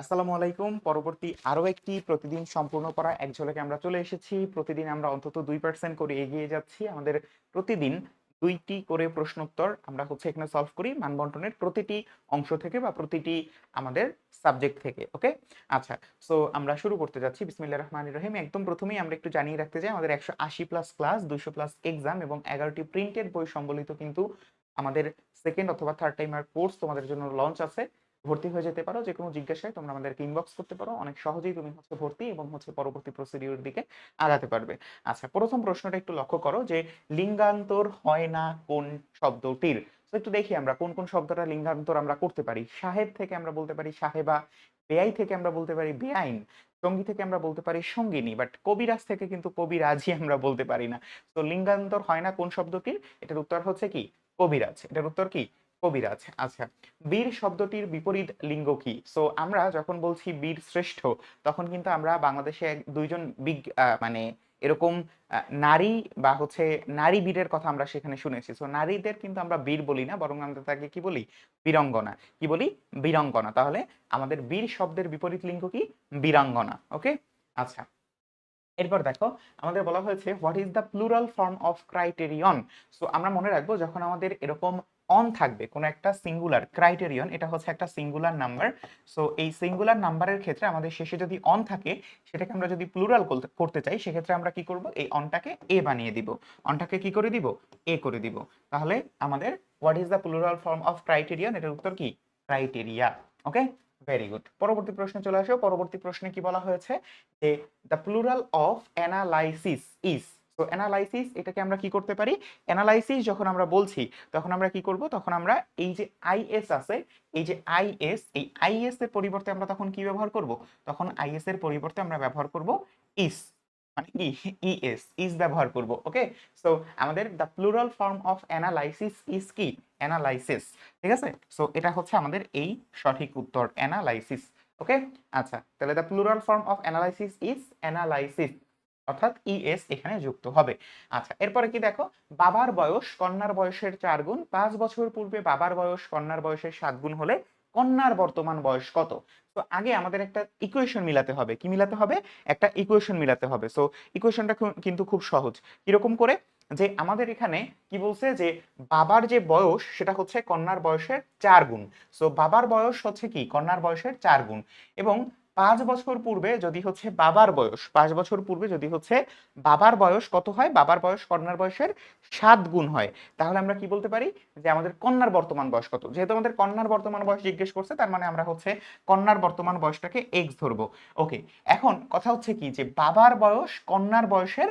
আসসালামু আলাইকুম। পরবর্তী আরও একটি প্রতিদিন সম্পূর্ণ করা এক ঝলকে আমরা চলে এসেছি। প্রতিদিন আমরা অন্তত দুই পার্সেন্ট করে এগিয়ে যাচ্ছি। আমাদের প্রতিদিন দুইটি করে প্রশ্নোত্তর আমরা হচ্ছে এখানে সলভ করি মানবন্টনের প্রতিটি অংশ থেকে বা প্রতিটি আমাদের সাবজেক্ট থেকে ওকে আচ্ছা সো আমরা শুরু করতে যাচ্ছি। বিসমিল্লাহ রহমান রহিম। একদম প্রথমেই আমরা একটু জানিয়ে রাখতে চাই, আমাদের একশো আশি প্লাস ক্লাস দুশো প্লাস এক্সাম এবং এগারোটি প্রিন্টেড বই সম্বলিত কিন্তু আমাদের সেকেন্ড অথবা থার্ড টাইমার কোর্স তোমাদের জন্য লঞ্চ আছে। ভর্তি হয়ে যেতে পারো যে কোনো জিজ্ঞাসায় তোমরা আমাদেরকে ইনবক্স করতে পারো। অনেক সহজেই তুমি হচ্ছে ভর্তি এবং হচ্ছে পরবর্তী প্রসিডিউর দিকে আগাতে পারবে। আচ্ছা প্রথম প্রশ্নটা একটু লক্ষ্য করো যে লিঙ্গান্তর হয় না কোন শব্দটির? তো একটু দেখি আমরা কোন কোন শব্দটা লিঙ্গান্তর আমরা করতে পারি। সাহেব থেকে আমরা বলতে পারি সাহেবা, বেআই থেকে আমরা বলতে পারি বেআইন, সঙ্গী থেকে আমরা বলতে পারি সঙ্গিনী বাট কবিরাজ থেকে কিন্তু কবিরাজই আমরা বলতে পারি না। তো লিঙ্গান্তর হয় না কোন শব্দটির? এটার উত্তর হচ্ছে কি? কবিরাজ। এটার উত্তর কি? কবিরাজ। আচ্ছা বীর শব্দটির বিপরীত লিঙ্গ কি? সো আমরা যখন বলছি বীর শ্রেষ্ঠ, তখন কিন্তু আমরা বাংলাদেশে দুইজন বিগ মানে এরকম নারী বা হচ্ছে নারী বীরের কথা আমরা সেখানে শুনেছি। সো নারীদের কিন্তু আমরা বীর বলি না, বরং আমরা তাকে কি বলি? বীরঙ্গনা। কি বলি? বীরঙ্গনা। তাহলে আমাদের বীর শব্দের বিপরীত লিঙ্গ কি? বীরাঙ্গনা। ওকে আচ্ছা। এরপর দেখো, আমাদের বলা হয়েছে what is the plural form of criterion so আমরা মনে রাখব, যখন আমাদের এরকম অন থাকবে কোনো একটা সিঙ্গুলার ক্রাইটেরিয়ন এটা হচ্ছে একটা সিঙ্গুলার নাম্বার সো এই সিঙ্গুলার নাম্বারের ক্ষেত্রে আমাদের শেষে যদি অন থাকে, সেটাকে আমরা যদি প্লুরাল করতে চাই, সেক্ষেত্রে আমরা কি করব? এই অনটাকে এ বানিয়ে দিব। অনটাকে কি করে দিব? এ করে দিব। তাহলে আমাদের what is the plural form of criterion এটার উত্তর কি? ক্রাইটেরিয়া ওকে ভেরি গুড পরবর্তী প্রশ্নে চলে আসো। পরবর্তী প্রশ্নে কি বলা হয়েছে? যে the plural of analysis is তো অ্যানালাইসিস এটাকে আমরা কি করতে পারি? অ্যানালাইসিস যখন আমরা বলছি, তখন আমরা কি করব? তখন আমরা এই যে আইএস আছে, এই যে আইএস এই আইএস এর পরিবর্তে আমরা তখন কি ব্যবহার করব? তখন আইএস এর পরিবর্তে আমরা ব্যবহার করব ইস মানে কি? ইএস ইস ব্যবহার করব ওকে সো আমাদের the plural form of analysis is কি? অ্যানালাইসিস ঠিক আছে? সো এটা হচ্ছে আমাদের এই সঠিক উত্তর অ্যানালাইসিস ওকে আচ্ছা তাহলে the plural form of analysis is analysis অর্থাৎ ইএস এখানে যুক্ত হবে। আচ্ছা এরপরে কি দেখো? বাবার বয়স কন্যার বয়সের চার গুণ, পাঁচ বছর পূর্বে বাবার বয়স কন্যার বয়সের সাত গুণ হলে কন্যার বর্তমান বয়স কত? তো আগে আমাদের একটা ইকুয়েশন মিলাতে হবে। কি মিলাতে হবে? একটা ইকুয়েশন মিলাতে হবে। সো ইকুয়েশনটা কিন্তু খুব সহজ। কীরকম করে? যে আমাদের এখানে কি বলছে? যে বাবার যে বয়স, সেটা হচ্ছে কন্যার বয়সের চার গুণ। সো বাবার বয়স হচ্ছে কি? কন্যার বয়সের চার গুণ। এবং পাঁচ বছর পূর্বে যদি হচ্ছে বাবার বয়স, পাঁচ বছর পূর্বে যদি হচ্ছে বাবার বয়স কত হয়? বাবার বয়স, কন্যার বয়সের সাত গুণ হয়। তাহলে আমরা কি বলতে পারি? যে আমাদের কন্যার বর্তমান বয়স কত? যেহেতু আমাদের কন্যার বর্তমান বয়স জিজ্ঞেস করছে, তার মানে আমরা হচ্ছে কন্যার বর্তমান বয়সটাকে এক্স ধরবো। ওকে এখন কথা হচ্ছে কি? যে বাবার বয়স, কন্যার বয়সের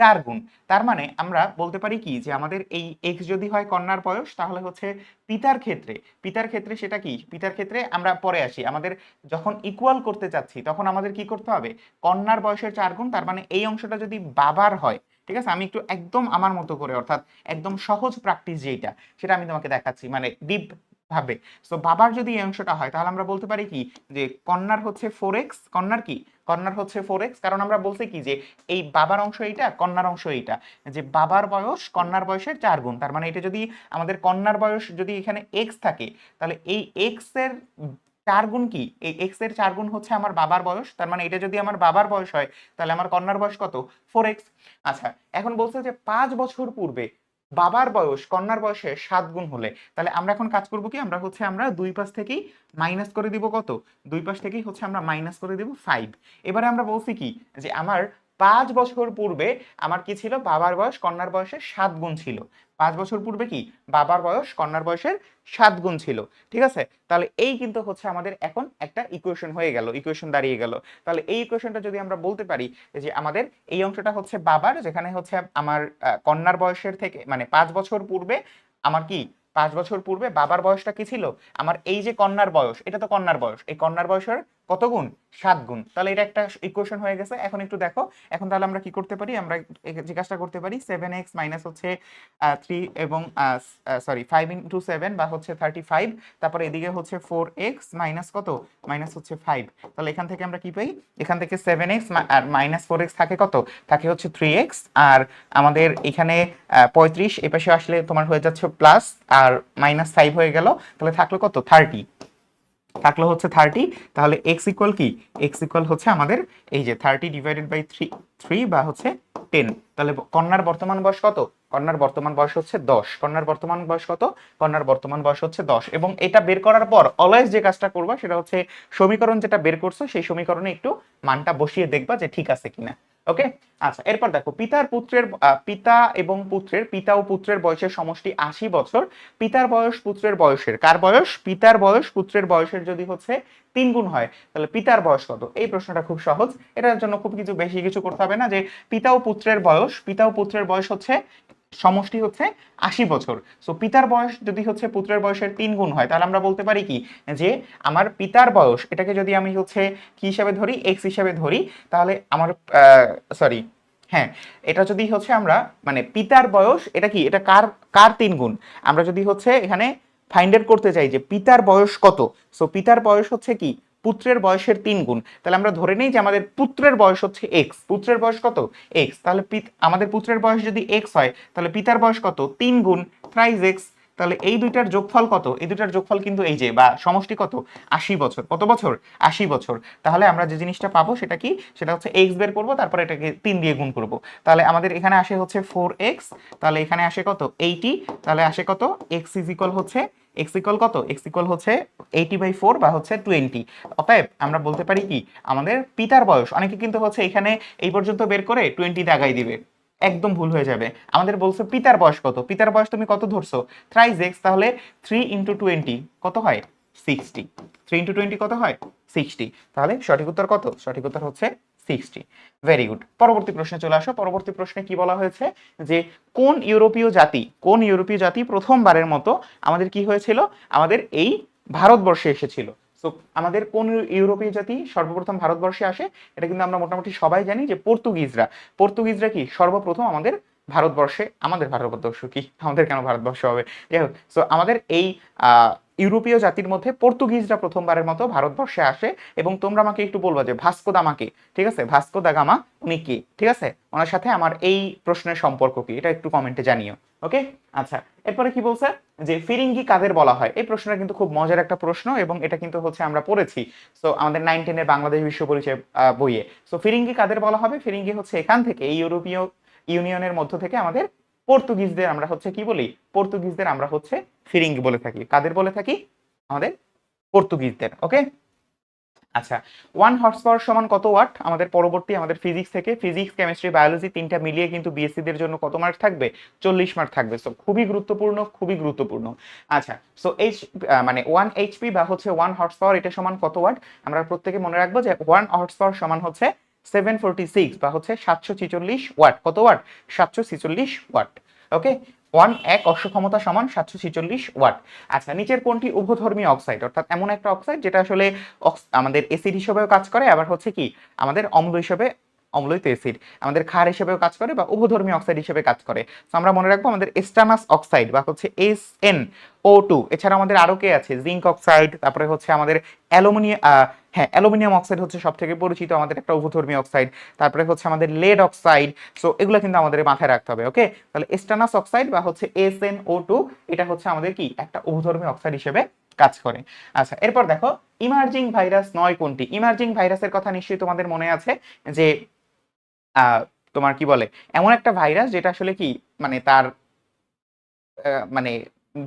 চার গুণ। তার মানে আমরা বলতে পারি কি যে আমাদের এই এক্স যদি হয় কন্যার বয়স, তাহলে হচ্ছে পিতার ক্ষেত্রে। পিতার ক্ষেত্রে সেটা কি? পিতার ক্ষেত্রে আমরা পরে আসি। আমাদের যখন ইকুয়াল করতে চাচ্ছি, তখন আমাদের কি করতে হবে? কন্যার বয়সের চার গুণ, তার মানে এই অংশটা যদি বাবার হয়, ঠিক আছে? আমি একটু একদম আমার মতো করে, অর্থাৎ একদম সহজ প্র্যাকটিস যেটা সেটা আমি তোমাকে দেখাচ্ছি। মানে ডিপ ভাবে সো বাবার যদি এই অংশটা হয়, তাহলে আমরা বলতে পারি কি? যে, কন্যার হচ্ছে ফোর এক্স কন্যার কি? কন্যার হচ্ছে ফোর এক্স কারণ আমরা বলছি কি যে, এই বাবার অংশ এইটা, কন্যার অংশ এইটা। যে, বাবার বয়স কন্যার বয়সের চার গুণ। তার মানে এটা যদি আমাদের কন্যার বয়স যদি এখানে এক্স থাকে, তাহলে এই এক্সের চার গুণ কি? এই এক্সের চার গুণ হচ্ছে আমার বাবার বয়স। তার মানে এটা যদি আমার বাবার বয়স হয়, তাহলে আমার কন্যার বয়স কত? ফোর এক্স আচ্ছা এখন বলছে যে, পাঁচ বছর পূর্বে বাবার বয়স, কন্যার বয়সে সাত গুণ হলে। তাহলে আমরা এখন কাজ করব কি? আমরা হচ্ছে আমরা দুই পাশ থেকেই মাইনাস করে দিব কত? দুই পাশ থেকেই হচ্ছে আমরা মাইনাস করে দিব ফাইভ এবারে আমরা বলছি কি? যে আমার পাঁচ বছর পূর্বে আমার কি ছিল? বাবার বয়স কন্যার বয়সের সাত গুণ ছিল। পাঁচ বছর পূর্বে কি? বাবার বয়স কন্যার বয়সের সাত গুণ ছিল। ঠিক আছে? তাহলে এই কিন্তু হচ্ছে আমাদের এখন একটা ইকুয়েশন হয়ে গেল ইকুয়েশন দাঁড়িয়ে গেল। তাহলে এই ইকুয়েশনটা যদি আমরা বলতে পারি যে আমাদের এই অংশটা হচ্ছে বাবার, যেখানে হচ্ছে আমার কন্যার বয়সের থেকে মানে পাঁচ বছর পূর্বে আমার কি? পাঁচ বছর পূর্বে বাবার বয়সটা কি ছিল? আমার এই যে কন্যার বয়স, এটা তো কন্যার বয়স। এই কন্যার বয়সের কত গুণ? সাত গুণ। তাহলে এটা একটা ইকুয়েশন হয়ে গেছে। এখন একটু দেখো। এখন তাহলে আমরা কি করতে পারি? আমরা যে কাজটা করতে পারি। সেভেন এক্স মাইনাস হচ্ছে থ্রি এবং সরি ফাইভ ইন্টু সেভেন বা হচ্ছে থার্টি ফাইভ তারপরে এদিকে হচ্ছে ফোর এক্স মাইনাস কত? মাইনাস হচ্ছে ফাইভ তাহলে এখান থেকে আমরা কি পাই? এখান থেকে সেভেন এক্স আর মাইনাস ফোর এক্স থাকে কত? থাকে হচ্ছে থ্রি এক্স আর আমাদের এখানে পঁয়ত্রিশ। এ পাশে আসলে তোমার হয়ে যাচ্ছে প্লাস আর মাইনাস ফাইভ হয়ে গেল। তাহলে থাকল কত? থার্টি থাকল হচ্ছে থার্টি তাহলে এক্স ইকুয়াল কি? এক্স ইকুয়াল হচ্ছে আমাদের এই যে thirty divided by three three বা হচ্ছে টেন তাহলে কন্যার বর্তমান বয়স কত? কন্যার বর্তমান বয়স হচ্ছে দশ। কন্যার বর্তমান বয়স কত? কন্যার বর্তমান বয়স হচ্ছে দশ। এবং এটা বের করার পর অলওয়েজ যে কাজটা করবা সেটা হচ্ছে সমীকরণ যেটা বের করছ, সেই সমীকরণে একটু মানটা বসিয়ে দেখবা যে ঠিক আছে কিনা। ওকে আচ্ছা এরপর দেখো পিতার পুত্রের পিতা এবং পুত্রের, পিতা ও পুত্রের বয়সের সমষ্টি আশি বছর। পিতার বয়স পুত্রের বয়সের। কার বয়স? পিতার বয়স পুত্রের বয়সের যদি হচ্ছে তিন গুণ হয়, তাহলে পিতার বয়স কত? এই প্রশ্নটা খুব সহজ। এটার জন্য খুব কিছু, বেশি কিছু করতে হবে না যে, পিতা ও পুত্রের বয়স, পিতা ও পুত্রের বয়স হচ্ছে সমষ্টি হচ্ছে আশি বছর। সো পিতার বয়স যদি হচ্ছে পুত্রের বয়সের তিন গুণ হয়, তাহলে আমরা বলতে পারি কি? যে আমার পিতার বয়স, এটাকে যদি আমি হচ্ছে কি হিসাবে ধরি? এক্স হিসাবে ধরি, তাহলে আমার সরি হ্যাঁ এটা যদি হচ্ছে আমরা মানে পিতার বয়স, এটা কি? এটা কার কার তিন গুণ? আমরা যদি হচ্ছে এখানে ফাইন্ড আউট করতে চাই যে পিতার বয়স কত? সো পিতার বয়স হচ্ছে কি? পুত্রের বয়সের তিন গুণ। তাহলে আমরা ধরে নিই যে আমাদের পুত্রের বয়স হচ্ছে এক্স পুত্রের বয়স কত? এক্স তাহলে আমাদের পুত্রের বয়স যদি এক্স হয়, তাহলে পিতার বয়স কত? তিন গুণ। থ্রাইজ এক্স তাহলে এই দুইটার যোগফল কত? এই দুইটার যোগফল কিন্তু এই যে, বা সমষ্টি কত? আশি বছর। কত বছর? আশি বছর। তাহলে আমরা যে জিনিসটা পাবো সেটা কি? সেটা হচ্ছে এক্স বের করব, তারপরে এটাকে তিন দিয়ে গুণ করব। তাহলে আমাদের এখানে আসে হচ্ছে ফোর এক্স তাহলে এখানে আসে কত? এইটি তাহলে আসে কত? এক্স ইজ হচ্ছে এক্স ইকুয়াল কত? এক্স ইকুয়াল হচ্ছে এইটি বাই ফোর বা হচ্ছে টোয়েন্টি অতএব আমরা বলতে পারি কি? আমাদের পিতার বয়স। অনেকে কিন্তু হচ্ছে এখানে এই পর্যন্ত বের করে টোয়েন্টি দাগাই দিবে। একদম ভুল হয়ে যাবে। আমাদের বলছে পিতার বয়স কত? পিতার বয়স তুমি কত ধরছো? থ্রাইজ এক্স তাহলে থ্রি ইন্টু টোয়েন্টি কত হয়? সিক্সটি থ্রি ইন্টু টোয়েন্টি কত হয়? সিক্সটি তাহলে সঠিক উত্তর কত? সঠিক উত্তর হচ্ছে সিক্সটি ভেরি গুড পরবর্তী প্রশ্নে চলে আসো। পরবর্তী প্রশ্নে কি বলা হয়েছে? যে কোন ইউরোপীয় জাতি, কোন ইউরোপীয় জাতি প্রথমবারের মতো আমাদের কি হয়েছিল? আমাদের এই ভারতবর্ষে এসেছিল। সো আমাদের কোন ইউরোপীয় জাতি সর্বপ্রথম ভারতবর্ষে আসে? এটা কিন্তু আমরা মোটামুটি সবাই জানি যে পর্তুগিজরা। পর্তুগিজরা কি? সর্বপ্রথম আমাদের ভারতবর্ষে, আমাদের ভারতবর্ষ কি? আমাদের কেন ভারতবর্ষ হবে? যাই হোক সো আমাদের এই ইউরোপীয় জাতির মধ্যে পর্তুগিজরা প্রথমবারের মতো ভারতবর্ষে আসে এবং তোমরা আমাকে একটু বলবা যে ভাস্কো দামাকে ঠিক আছে? ভাস্কো দা গামা উনি কে? ঠিক আছে? ওনার সাথে আমার এই প্রশ্নের সম্পর্ক কি? এটা একটু কমেন্টে জানিও, ওকে? আচ্ছা এরপরে কি বলছে? যে ফিরিঙ্গি কাদের বলা হয়? এই প্রশ্নটা কিন্তু খুব মজার একটা প্রশ্ন এবং এটা কিন্তু হচ্ছে আমরা পড়েছি। সো আমাদের নাইন টেনের বাংলাদেশ বিশ্ব পরিচয় বইয়ে। সো ফিরিঙ্গি কাদের বলা হবে? ফিরিঙ্গি হচ্ছে এখান থেকে, এই ইউরোপীয় ইউনিয়নের মধ্য থেকে আমাদের পর্তুগিজদের আমরা হচ্ছে কি বলি? পর্তুগিজদের আমরা হচ্ছে ফিরিঙ্গি বলে থাকি। কাদের বলে থাকি? আমাদের পর্তুগিজদের, ওকে? আচ্ছা ওয়ান হর্স পাওয়ার সমান কত ওয়াট আমাদের পরবর্তী আমাদের ফিজিক্স থেকে ফিজিক্স কেমিস্ট্রি বায়োলজি তিনটা মিলিয়ে কিন্তু বিএসসি দের জন্য কত মার্ক থাকবে? চল্লিশ মার্ক থাকবে। সো খুবই গুরুত্বপূর্ণ খুবই গুরুত্বপূর্ণ। আচ্ছা সো এইচ মানে ওয়ান এইচপি বা হচ্ছে ওয়ান হর্স পাওয়ার এটা সমান কত ওয়াট আমরা প্রত্যেকে মনে রাখব যে ওয়ান হর্স পাওয়ার সমান হচ্ছে সেভেন ফোরটি সিক্স বা হচ্ছে সাতশো ছিচল্লিশ ওয়াট। কত ওয়াট? সাতশো ছিচল্লিশ ওয়াট। ওকে? ওয়ান এক অশ্ব ক্ষমতা সমান সাতশো ছিচল্লিশ ওয়াট। আচ্ছা নিচের কোনটি উভধর্মী অক্সাইড? অর্থাৎ এমন একটা অক্সাইড যেটা আসলে আমাদের এসিড হিসেবেও কাজ করে, আবার হচ্ছে কি? আমাদের অম্ল হিসেবে অম্লই তো অ্যাসিড আমাদের ক্ষার হিসেবেও কাজ করে বা উভধর্মী অক্সাইড হিসেবে কাজ করে। তো আমরা মনে রাখব আমাদের এস্টানাস অক্সাইড বা হচ্ছে এস এন ও টু এছাড়া আমাদের আরও কে আছে? জিঙ্ক অক্সাইড তারপরে হচ্ছে আমাদের অ্যালুমিনিয়াম হ্যাঁ অ্যালুমিনিয়াম অক্সাইড হচ্ছে সব থেকে পরিচিত আমাদের একটা উভধর্মী অক্সাইড তারপরে হচ্ছে আমাদের লেড অক্সাইড সো এগুলো কিন্তু আমাদের মাথায় রাখতে হবে ওকে তাহলে এস্টানাস অক্সাইড বা হচ্ছে এস এন ও টু এটা হচ্ছে আমাদের কি? একটা উভধর্মী অক্সাইড হিসেবে কাজ করে। আচ্ছা এরপর দেখো ইমার্জিং ভাইরাস নয় কোনটি? ইমার্জিং ভাইরাসের কথা নিশ্চয়ই তোমাদের মনে আছে যে তোমার কি বলে? এমন একটা ভাইরাস যেটা আসলে কি মানে তার মানে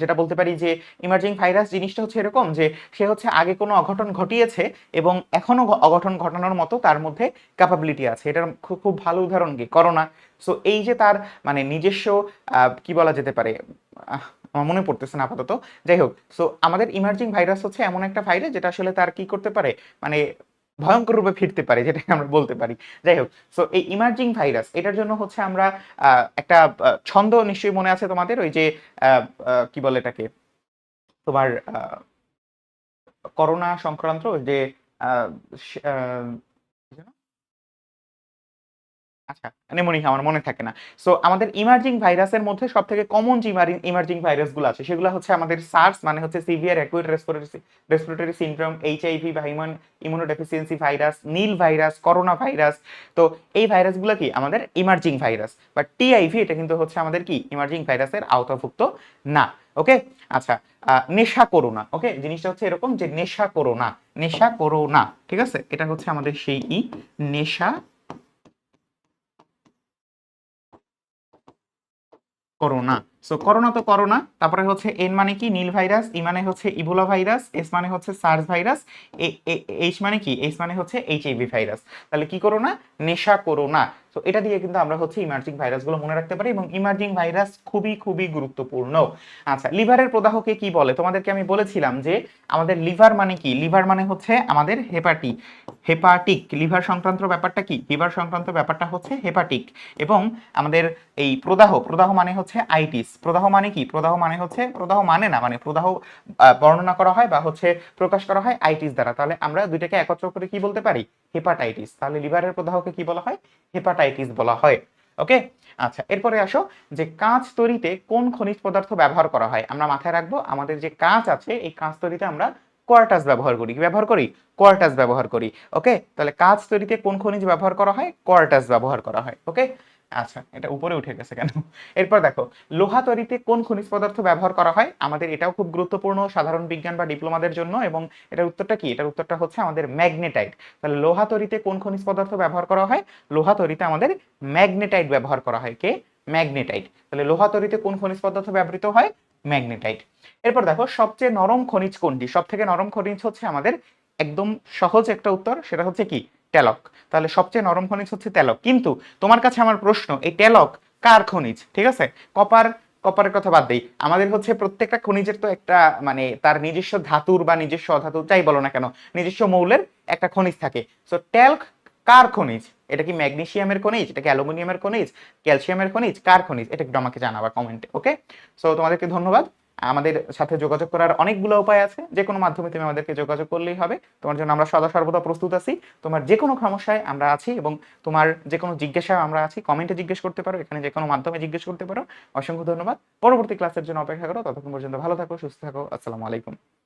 যেটা বলতে পারি যে ইমার্জিং ভাইরাস জিনিসটা হচ্ছে এরকম যে সে হচ্ছে আগে কোনো অঘটন ঘটিয়েছে এবং এখনও অঘটন ঘটানোর মতো তার মধ্যে ক্যাপাবিলিটি আছে। এটার খুব খুব ভালো উদাহরণ কি? করোনা। সো এই যে তার মানে নিজস্ব কি বলা যেতে পারে? আমার মনে পড়তেছে না আপাতত। যাই হোক সো আমাদের ইমার্জিং ভাইরাস হচ্ছে এমন একটা ভাইরাস যেটা আসলে তার কি করতে পারে? মানে ভয়ঙ্কর রূপে ফিরতে পারে, যেটাকে আমরা বলতে পারি যাই হোক সো এই ইমার্জিং ভাইরাস এটার জন্য হচ্ছে আমরা একটা ছন্দ নিশ্চয়ই মনে আছে তোমাদের, ওই যে কি বলে এটাকে তোমার করোনা সংক্রান্ত যে? আচ্ছা নেমোনিয়া আমার মনে থাকে না। সো আমাদের ইমার্জিং ভাইরাসের মধ্যে সব থেকে কমন যে ইমার্জিং ভাইরাসগুলো আছে, সেগুলো হচ্ছে আমাদের সার্স মানে হচ্ছে severe acute respiratory respiratory syndrome HIV বা human immunodeficiency virus Nile virus corona virus তো এই ভাইরাসগুলো কি? আমাদের ইমার্জিং ভাইরাস বাট টিআইভি এটা কিন্তু হচ্ছে আমাদের কি? ইমার্জিং ভাইরাসের আওতাভুক্ত না। ওকে আচ্ছা নেশা করো না ওকে জিনিসটা হচ্ছে এরকম যে নেশা করো না নেশা করো ঠিক আছে? এটা হচ্ছে আমাদের সেই ই, নেশা করোনা সো করোনা তো করোনা তারপরে হচ্ছে এন মানে কি? নীল ভাইরাস ই মানে হচ্ছে ইবোলা ভাইরাস এস মানে হচ্ছে সার্স ভাইরাস এইচ মানে কি? এইচ মানে হচ্ছে এইচআইভি ভাইরাস তাহলে কি করো না নেশা করো না তো এটা দিয়ে কিন্তু আমরা হচ্ছে ইমার্জিং ভাইরাসগুলো মনে রাখতে পারি এবং ইমার্জিং ভাইরাস খুবই খুবই গুরুত্বপূর্ণ। আচ্ছা লিভারের প্রদাহকে কি বলে? তোমাদেরকে আমি বলেছিলাম যে আমাদের লিভার মানে কি? লিভার মানে হচ্ছে আমাদের হেপাটি হেপাটিক লিভার সংক্রান্ত ব্যাপারটা কি? লিভার সংক্রান্ত ব্যাপারটা হচ্ছে হেপাটিক এবং আমাদের এই প্রদাহ প্রদাহ মানে হচ্ছে আইটিস প্রদাহ মানে কি? প্রদাহ মানে হচ্ছে, প্রদাহ মানে না মানে প্রদাহ বর্ণনা করা হয় বা হচ্ছে প্রকাশ করা হয় আইটিস দ্বারা। তাহলে আমরা দুইটাকে একত্র করে কি বলতে পারি? হেপাটাইটিস। তাহলে লিভারের প্রদাহকে কি বলা হয়? হেপাটাইটিস বলা হয়। ওকে? আচ্ছা এরপরে আসো যে কাঁচ তৈরিতে কোন খনিজ পদার্থ ব্যবহার করা হয়? আমরা মাথায় রাখব, আমাদের যে কাঁচ আছে, এই কাঁচ তৈরিতে আমরা কোয়ার্টাস ব্যবহার করি। ব্যবহার করি? কোয়ার্টাস ব্যবহার করি। ওকে? তাহলে কাঁচ তৈরিতে কোন খনিজ ব্যবহার করা হয়? কোয়ার্টাস ব্যবহার করা হয়। ওকে? আচ্ছা এটা উপরে উঠে গেছে কেন? এরপর দেখো, লোহা তৈরিতে কোন খনিজ পদার্থ ব্যবহার করা হয়? আমাদের এটাও খুব গুরুত্বপূর্ণ সাধারণ বিজ্ঞান বা ডিপ্লোমাদের জন্য এবং এটার উত্তরটা কি? এটার উত্তরটা হচ্ছে আমাদের ম্যাগনেটাইট। তাহলে লোহা তৈরিতে কোন খনিজ পদার্থ ব্যবহার করা হয়? লোহা তৈরিতে আমাদের ম্যাগনেটাইট ব্যবহার করা হয়। কে? ম্যাগনেটাইট। তাহলে লোহা তৈরিতে কোন খনিজ পদার্থ ব্যবহৃত হয়? ম্যাগনেটাইট। এরপর দেখো, সবচেয়ে নরম খনিজ কোনটি? সব থেকে নরম খনিজ হচ্ছে আমাদের একদম সহজ একটা উত্তর, সেটা হচ্ছে কি? ট্যালক তাহলে সবচেয়ে নরম খনিজ হচ্ছে ট্যালক কিন্তু তোমার কাছে আমার প্রশ্ন, এই ট্যালক কার খনিজ? ঠিক আছে? কপার, কপারের কথা বাদ দেই। আমাদের হচ্ছে প্রত্যেকটা খনিজের তো একটা মানে তার নিজস্ব ধাতুর বা নিজস্ব অধাতু যাই বলো না কেন, নিজস্ব মৌলের একটা খনিজ থাকে। সো ট্যালক কার খনিজ? এটা কি ম্যাগনেশিয়ামের খনিজ? এটা কি অ্যালুমিনিয়ামের খনিজ? ক্যালসিয়ামের খনিজ? কার খনিজ? এটা একটু আমাকে জানাবা কমেন্টে, ওকে? সো তোমাদেরকে ধন্যবাদ। আমাদের সাথে যোগাযোগ করার অনেকগুলো উপায় আছে। যে কোনো মাধ্যমে তুমি আমাদেরকে যোগাযোগ করলেই হবে। তোমার জন্য আমরা সদা সর্বদা প্রস্তুত আছি। তোমার যে কোনো সমস্যায় আমরা আছি এবং তোমার যে কোনো জিজ্ঞাসায় আমরা আছি, কমেন্টে জিজ্ঞেস করতে পারো, এখানে যে কোনো মাধ্যমে জিজ্ঞেস করতে পারো। অসংখ্য ধন্যবাদ। পরবর্তী ক্লাসের জন্য অপেক্ষা করো। ততক্ষণ পর্যন্ত ভালো থাকো, সুস্থ থাকো। আসসালামু আলাইকুম।